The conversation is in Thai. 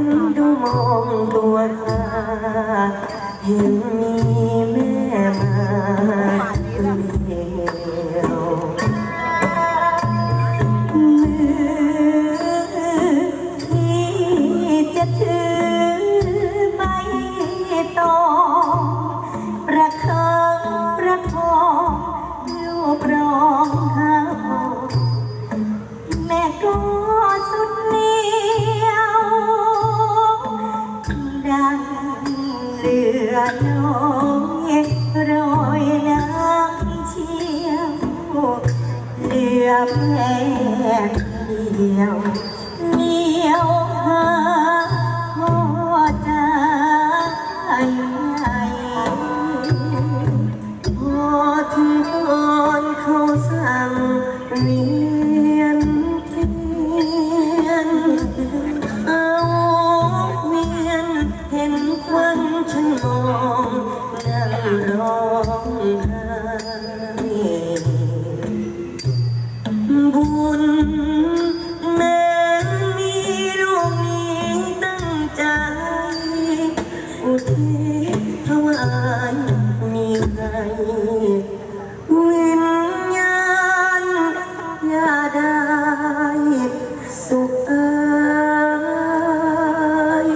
นดูมองตัวตาเห็นมี ดังเรือน้อยโรยน้ำเชี่ยวเรือแพเดียวเหนียวหาพ่อใจพอถึงตอนเขาสั่งเวี บุญ แม้มีลูกนี้ตั้งใจ อุทิศถวายมีใครวิญญาณอย่าได้สุขเอ่ย